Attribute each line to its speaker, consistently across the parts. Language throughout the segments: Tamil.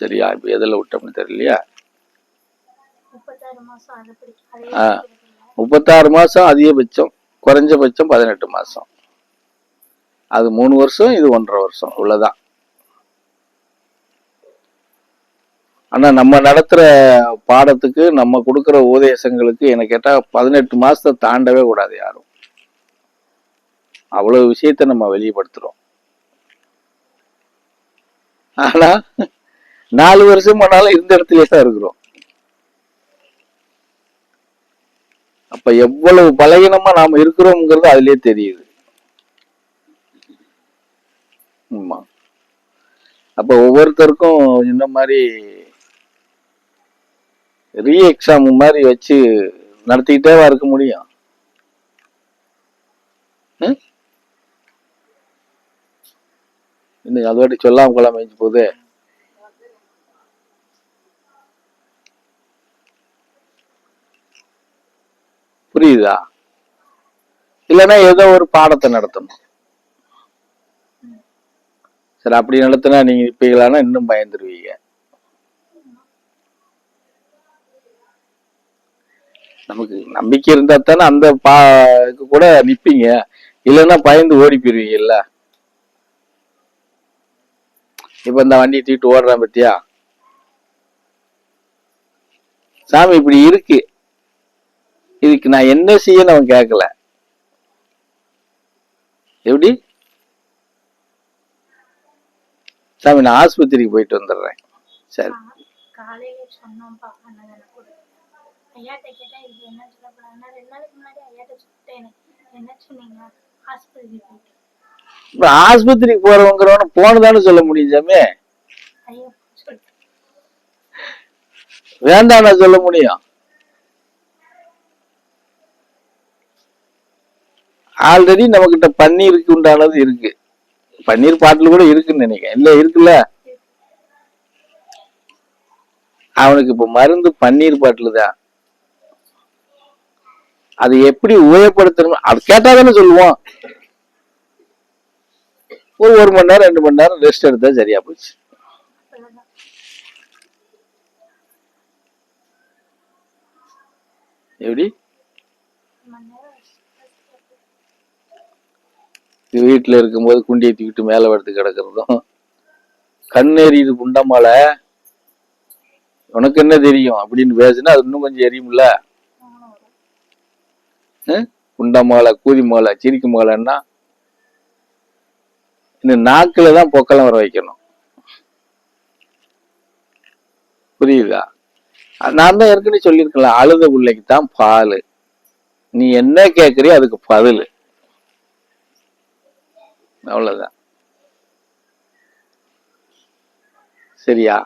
Speaker 1: சரியா? இப்போ எதில் விட்டோம்னு தெரியலையா?
Speaker 2: மாசம்
Speaker 1: ஆ. முப்பத்தாறு மாதம் அதிகபட்சம். குறைஞ்சபட்சம் பதினெட்டு மாதம் அது மூணு வருஷம் இது ஒன்றரை வருஷம். இவ்வளோதான் ஆனால் நம்ம நடத்துகிற பாடத்துக்கு நம்ம கொடுக்குற உபதேசங்களுக்கு என்ன கேட்டால் பதினெட்டு மாதத்தை தாண்டவே கூடாது யாரும். அவ்வளோ விஷயத்தை நம்ம வெளிப்படுத்துகிறோம் ஆனால் நாலு வருஷம் பண்ணாலும் இந்த இடத்துலயே தான் இருக்கிறோம். அப்ப எவ்வளவு பலகீனமா நாம இருக்கிறோம்ங்கிறது அதுலயே தெரியுது. ஆமா. அப்ப ஒவ்வொருத்தருக்கும் இந்த மாதிரி ரீ எக்ஸாம் மாதிரி வச்சு நடத்திக்கிட்டேவா இருக்க முடியும். ம்? அது வாட்டி சொல்லாம கொள்ளாம போதே போகுது. புரியுதா? இல்லைன்னா ஏதோ ஒரு பாடத்தை நடத்தணும். சரி அப்படி நடத்தினா நீங்க இருப்பீங்களான்னா இன்னும் பயந்துருவீங்க. நமக்கு நம்பிக்கை இருந்தா தானே அந்த பா இதுக்கு கூட நிப்பீங்க. இல்லைன்னா பயந்து ஓடி போயிருவீங்கல்ல. இப்ப இந்த வண்டி தூக்கிட்டு ஓடுறான் பத்தியா? சாமி இப்படி இருக்கு. இதுக்கு நான் என்ன செய்யன்னு அவன் கேட்கல எப்படி? சாமி நான் ஆஸ்பத்திரிக்கு போயிட்டு வந்துடுறேன். சரி.
Speaker 2: ஐயாட்ட கேட்டா இது என்ன சொல்லப்படாதுன்னா ரெண்டு நாளைக்கு முன்னாடி ஐயாட்ட சொல்லிட்டேன் என்ன சொன்னீங்க? ஹாஸ்பிட்டலுக்கு போயிட்டு.
Speaker 1: இப்ப ஆஸ்பத்திரிக்கு போறவங்கிறவன போனதானே சொல்ல முடியும் சாமி
Speaker 2: ஐயா சொல்லிட்டு
Speaker 1: வேண்டாம் சொல்ல முடியும். ஆல்ரெடி நம்மகிட்ட பன்னீருக்கு உண்டானது இருக்கு. பன்னீர் பாட்டில் கூட இருக்குன்னு நினைக்கிறேன். இல்ல இருக்குல்ல? அவனுக்கு இப்ப மருந்து பன்னீர் பாட்டில் தான். அதை எப்படி உபயோகப்படுத்தணும் அது கேட்டா தானே சொல்லுவோம். ஒரு ஒரு மணி நேரம் ரெண்டு மணி நேரம் ரெஸ்ட் எடுத்தா சரியா போச்சு. எப்படி? வீட்டுல இருக்கும்போது குண்டியை தூக்கிட்டு மேல எடுத்து கிடக்கிறதும். கண் எரியுது குண்டமால உனக்கு என்ன தெரியும்? அப்படின்னு பேசுனா அது இன்னும் கொஞ்சம் எரியும்ல. குண்டமாலை கூதி மாலை சிரிக்கு மாலைன்னா இந்த நாக்கில் தான் பொக்கலம் வர வைக்கணும். புரியுதா? நான் தான் ஏற்கனவே சொல்லியிருக்கலாம் அழுத பிள்ளைக்கு தான் பால். நீ என்ன கேட்குறியோ அதுக்கு பதில். அவ்வளவுதான். சரியா?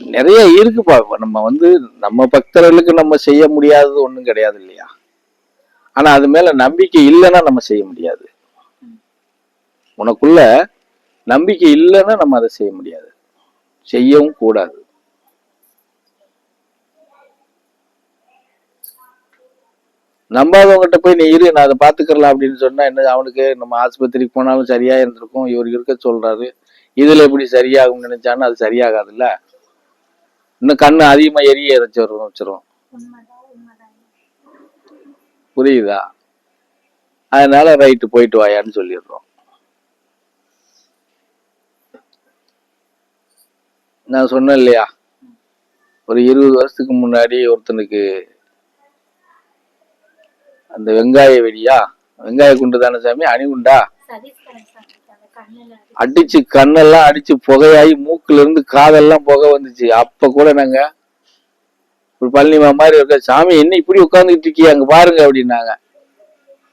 Speaker 1: நிறைய இருக்குப்பா. இப்போ நம்ம வந்து நம்ம பக்தர்களுக்கு நம்ம செய்ய முடியாதது ஒன்றும் கிடையாது இல்லையா? ஆனா அது மேல நம்பிக்கை இல்லைன்னா நம்ம செய்ய முடியாது. உனக்குள்ள நம்பிக்கை இல்லைன்னா நம்ம அதை செய்ய முடியாது. செய்யவும் கூடாது. நம்பாதவங்ககிட்ட போய் நீ இரு நான் அதை பாத்துக்கலாம் அப்படின்னு சொன்னா என்ன அவனுக்கு நம்ம ஆஸ்பத்திரிக்கு போனாலும் சரியா இருந்திருக்கும். இவர் இருக்க சொல்றாரு. இதுல எப்படி சரியாகும்னு நினைச்சான்னு அது சரியாகாதுல்ல. இன்னும் கண்ணு அதிகமா எரிய இறைச்சி வரும் வச்சிரும். புரியுதா? அதனால ரைட்டு போயிட்டு வாயான்னு சொல்லிடுறோம். நான் சொன்னேன் இல்லையா? ஒரு இருபது வருஷத்துக்கு முன்னாடி ஒருத்தனுக்கு அந்த வெங்காய வெடியா? வெங்காய குண்டு தானே சாமி? அணிகுண்டா? அடிச்சு கண்ணெல்லாம் அடிச்சு புகையாகி மூக்குல இருந்து காதெல்லாம் புகை வந்துச்சு. அப்ப கூட நாங்க ஒரு பழனிமா மாதிரி இருக்க சாமி என்ன இப்படி உட்காந்துக்கிட்டு இருக்கிய? அங்க பாருங்க அப்படின்னாங்க.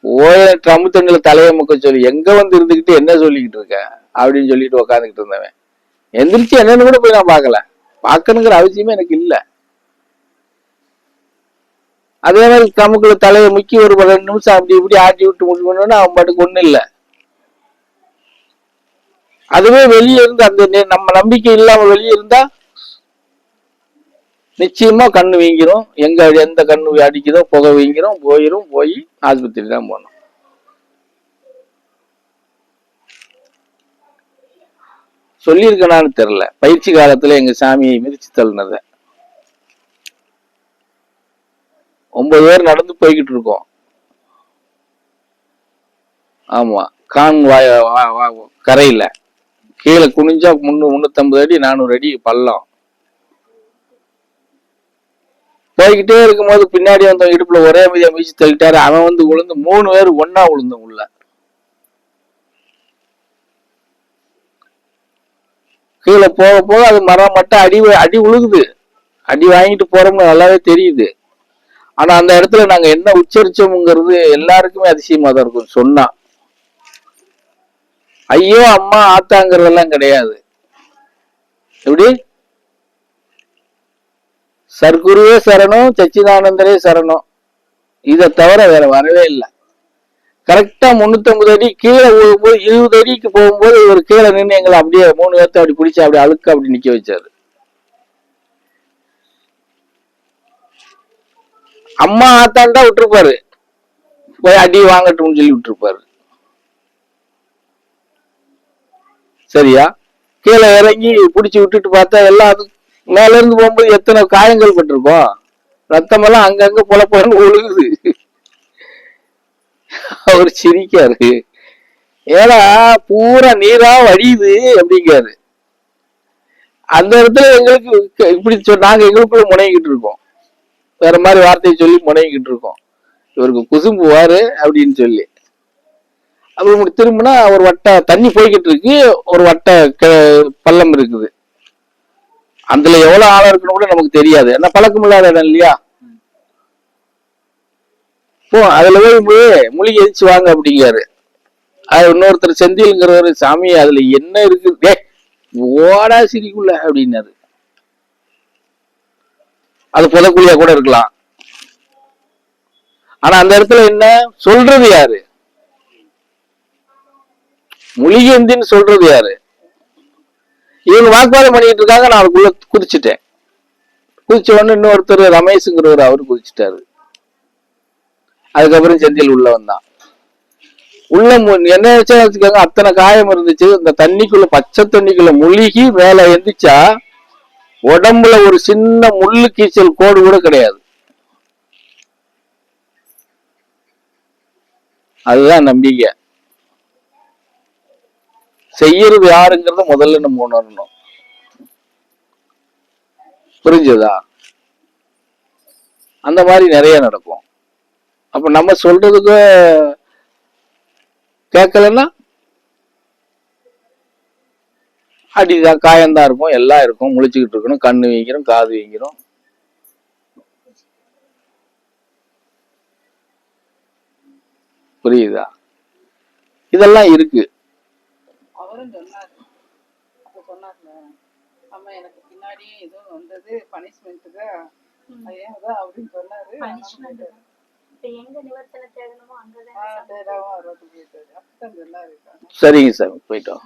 Speaker 1: ஓய ட்ரம்பு தண்ணில தலைய முக்க சொல்லி எங்க வந்து இருந்துகிட்டு என்ன சொல்லிக்கிட்டு இருக்க? அப்படின்னு சொல்லிட்டு உட்காந்துக்கிட்டு இருந்தவன். எந்திரிச்சு என்னன்னு கூட போய் நான் பார்க்கல. பார்க்கணுங்கிற அவசியமே எனக்கு இல்லை. அதே மாதிரி கமுக்குள்ள தலையை முக்கி ஒரு ரெண்டு நிமிஷம் அப்படி இப்படி ஆட்டி விட்டு முடிக்கணும்னு அவன் பாட்டுக்கு ஒன்றும் இல்லை. அதுவே வெளியே இருந்து அந்த நே- நம்ம நம்பிக்கை இல்லாம வெளியே இருந்தா நிச்சயமா கண்ணு வீங்கிரும். எங்க எந்த கண்ணு அடிக்குதோ புகை வீங்கிரும் போயிரும் போய் ஆஸ்பத்திரி தான் போகணும். சொல்லியிருக்கனான்னு தெரியல. பயிற்சி காலத்துல எங்க சாமியை மிதிச்சு தள்ளினத. ஒன்பது பேர் நடந்து போய்கிட்டு இருக்கோம். ஆமா. கான் வாய வா- வா- கரையில. கீழே குனிஞ்சா முன்னூ முன்னூத்தம்பது அடி நானூறு அடி பள்ளம். போய்கிட்டே இருக்கும்போது பின்னாடி வந்தவங்க இடுப்புல ஒரே மீதியா மீச்சு தள்ளிட்டாரு. அவன் வந்து விழுந்து மூணு பேர் ஒன்னா விழுந்தோம் உள்ள. கீழே போக போக அது மரம் மட்டும் அடி அடி உழுகுது. அடி வாங்கிட்டு போறோம்னு நல்லாவே தெரியுது. ஆனா அந்த இடத்துல நாங்க என்ன உச்சரிச்சோம்ங்கிறது எல்லாருக்குமே அதிசயமா தான் இருக்கும் சொன்னா. ஐயோ அம்மா ஆத்தாங்கிறதெல்லாம் கிடையாது. எப்படி? சர்க்குருவே சரணம் சச்சிதானந்தரே சரணம். இதை தவிர வேற வரவே இல்லை. கரெக்டா முன்னூத்தம்பது அடி கீழே விழும்போது இருபது அடிக்கு போகும்போது இவர் கீழே நின்று எங்களை அப்படியே மூணு பேர்த்த அப்படி பிடிச்சி அப்படி அழுக்க அப்படி நிக்க வச்சாரு. அம்மா ஆத்தாண்டா விட்டுருப்பாரு. போய் அடி வாங்கட்டும்னு சொல்லி விட்டுருப்பாரு. சரியா? கீழே இறங்கி பிடிச்சி விட்டுட்டு பார்த்தா எல்லாம் அது மேல இருந்து போகும்போது எத்தனை காயங்கள் பட்டிருக்கோம்? ரத்தமெல்லாம் அங்கங்க பொல பொலன்னு ஒழுகுது. அவர் சிரிக்காரு. ஏன்னா பூரா நீரா வழியுது அப்படிங்காரு. அந்த இடத்துல எங்களுக்கு இப்படி சொல் நாங்க எங்களுக்குள்ள முனைகிட்டு இருக்கோம். வேற மாதிரி வார்த்தையை சொல்லி முனைகிட்டு இருக்கோம். இவருக்கு குசும்புவாரு அப்படின்னு சொல்லி. அப்படி இப்படி திரும்பினா ஒரு வட்ட தண்ணி போய்கிட்டு இருக்கு ஒரு வட்ட க- பள்ளம் இருக்குது. அதுல எவ்வளவு ஆழம் இருக்குன்னு கூட நமக்கு தெரியாது. ஏன்னா பழக்கம் இல்லாத இடம் இல்லையா? போ அதுல போய் மூலிகை எரிச்சு வாங்க அப்படிங்கிறாரு. அது இன்னொருத்தர் செந்தில்ங்கிறவர் சாமி அதுல என்ன இருக்கு? டே ஓடா சிரிக்குள்ள அப்படின்னாரு. அது புதக்குழியா கூட இருக்கலாம். ஆனா அந்த இடத்துல என்ன? சொல்றது யாரு? முலிகேந்தின்னு சொல்றது யாரு? இவங்க வாக்குவாதம் பண்ணிட்டு இருக்காங்க நான் அதுக்குள்ள குதிச்சுட்டேன். குதிச்ச உடனே இன்னொருத்தர் ரமேஷுங்கிறவர் அவர் குதிச்சுட்டாரு. அதுக்கப்புறம் செந்தில் உள்ள வந்தான். உள்ள மு- என்ன வச்சா வச்சுக்காங்க அத்தனை காயம் இருந்துச்சு. இந்த தண்ணிக்குள்ள பச்சை தண்ணிக்குள்ள முழுகி மேல எந்திரிச்சா உடம்புல ஒரு சின்ன முள்ளு கீச்சல் கோடு கூட கிடையாது. அதுதான் நம்பிக்கை. செய்யறது யாருங்கிறத முதல்ல நம்ம உணரணும். புரிஞ்சதா? அந்த மாதிரி நிறைய நடக்கும். அப்ப நம்ம சொல்றதுக்கு கேட்கலன்னா அடிதான் காயம்தான் இருக்கும் எல்லாம் இருக்கும். முழிச்சுக்கிட்டு இருக்கணும் கண்ணு வீங்கிறோம் காது வீங்கிறோம் புரியுதா? இதெல்லாம் இருக்கு.
Speaker 3: அவரும் சொன்னாரு அப்ப சொன்னார்ல அம்மா எனக்கு பின்னாடியே ஏதோ வந்தது பனிஷ்மெண்ட்டுக்கு ஏன் அதான் அப்படின்னு சொன்னாரு.
Speaker 2: பனிஷ்மெண்ட் இப்ப எங்க நிவர்த்தனை தேடணுமோ அங்கதான்
Speaker 3: தேடாம வர்றது போயிட்டாரு அப்படித்தான் சொன்னாரு.
Speaker 1: சரிங்க சார் போயிட்டோம்.